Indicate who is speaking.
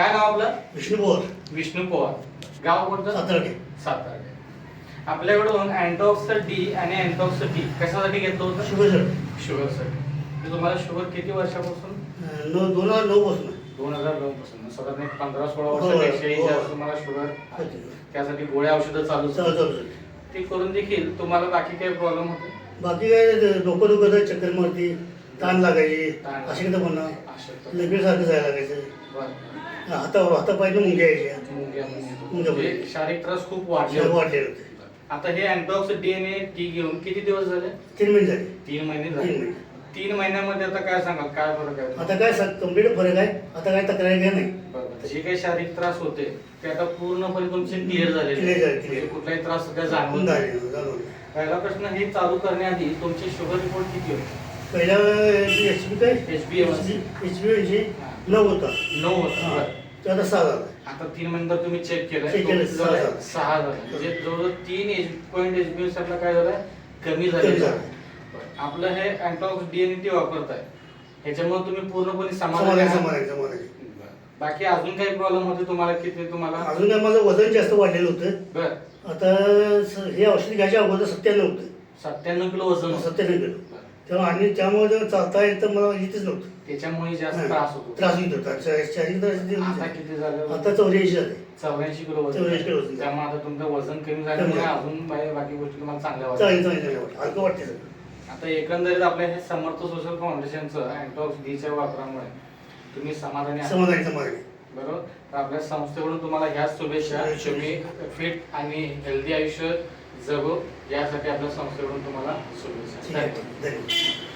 Speaker 1: काय नाव आपलं?
Speaker 2: विष्णू पवार
Speaker 1: विष्णू पवार गाव कोणतं?
Speaker 2: सातारडे
Speaker 1: सातारा आपल्याकडून अँटॉक्स डी आणि अँटॉक्स टी कशासाठी घेतलं होतं?
Speaker 2: शुभेच्छा
Speaker 1: शुगरसाठी तुम्हाला शुगर किती वर्षापासून?
Speaker 2: नऊ दोन हजार नऊ पासून.
Speaker 1: दोन हजार नऊ पासून. साधारण एक पंधरा सोळा
Speaker 2: हो,
Speaker 1: वर्षापेक्षाही
Speaker 2: हो.
Speaker 1: जास्त तुम्हाला शुगर. त्यासाठी गोळ्या औषधं चालू. ते करून देखील तुम्हाला बाकी काही प्रॉब्लेम होते?
Speaker 2: बाकी काय डोकं दुखत चक्कर मारती. ताण लागायची
Speaker 1: ताण.
Speaker 2: अशी तर म्हणा
Speaker 1: अशक्त.
Speaker 2: लगेच सारखं जायला लागायचं. हाता हाता पाहिजे मुंग्या यायच्या
Speaker 1: म्हणजे. शारीरिक त्रास खूप वाढले
Speaker 2: शरीर
Speaker 1: होते. आता हे अँटॉक्स डीएनए टी घेऊन किती दिवस झाले
Speaker 2: तीन महिने झाले
Speaker 1: तीन महिने
Speaker 2: तीन
Speaker 1: झाले तीन महिन्यामध्ये आता काय सांगाल काय फरक आहे
Speaker 2: आता काय कंप्लीट फरक आहे आता काय तक्रार काय नाही.
Speaker 1: जे काही शारीरिक त्रास होते ते आता पूर्णपणे तुमचे क्लिअर
Speaker 2: झाले,
Speaker 1: म्हणजे. कुठलाही त्रास सध्या जाणवत नाही.
Speaker 2: झाले.
Speaker 1: पहिला प्रश्न हे चालू करण्याआधी तुमचे शुगर रिपोर्ट किती होते
Speaker 2: पहिल्या एच बी काय
Speaker 1: HbA1c.
Speaker 2: एच बी ऐंशी नऊ होता
Speaker 1: नऊ होता. बरं.
Speaker 2: तो आता सहा झाला
Speaker 1: आता तीन महिन्यानंतर तुम्ही चेक केलं
Speaker 2: Check केलं,
Speaker 1: तो
Speaker 2: सहा झालं.
Speaker 1: सहा झालं म्हणजे जवळजवळ तीन एच पॉईंट एच बी साठी काय झालंय कमी
Speaker 2: कमी
Speaker 1: झालेलं
Speaker 2: झालं.
Speaker 1: आहे. बरं. आपलं हे अँटॉक्स डीएनटी वापरताय ह्याच्यामुळे तुम्ही पूर्णपणे समाधानी आहात? बरं. बाकी अजून काही प्रॉब्लेम होते तुम्हाला किती तुम्हाला
Speaker 2: अजून काय माझं वजन जास्त वाढलेलं होतं
Speaker 1: बर
Speaker 2: आता स- हे औषध घ्यायच्या अगोदर सत्त्याण्णव होतं
Speaker 1: सत्त्याण्णव किलो वजन होतं.
Speaker 2: सत्त्याण्णव किलो
Speaker 1: बरं.
Speaker 2: तेव्हा आणि त्यामुळे जेव्हा चालता येत तर मला येतच नव्हतं.
Speaker 1: त्याच्यामुळे जास्त. त्रास होतो.
Speaker 2: त्रास होता. शारीरिक त्रास येत
Speaker 1: आता
Speaker 2: होते.
Speaker 1: किती झालं?
Speaker 2: आता चौऱ्याऐंशी झाले.
Speaker 1: चौऱ्याऐंशी किलो वजन.
Speaker 2: 84 किलो वजन.
Speaker 1: त्यामुळे आता तुमचं वजन कमी झाल्यामुळे
Speaker 2: झालं.
Speaker 1: अजून बाकी बाकी गोष्टी तुम्हाला चांगल्या वाटतात
Speaker 2: वाटतं हलकं वाटते सगळं.
Speaker 1: आता एकंदरीत आपल्या हे समर्थ सोशल फाउंडेशनचं अँटॉक्स डीच्या वापरामुळे तुम्ही समाधानी आहात.
Speaker 2: समाधानी समाधानी.
Speaker 1: बरोबर? तर आपल्या संस्थेकडून तुम्हाला ह्याच शुभेच्छा.
Speaker 2: शुभेच्छा.
Speaker 1: तुम्ही फिट आणि हेल्दी आयुष्य जगो. यासाठी आपल्या संस्थेकडून तुम्हाला शुभेच्छा.
Speaker 2: धन्यवाद.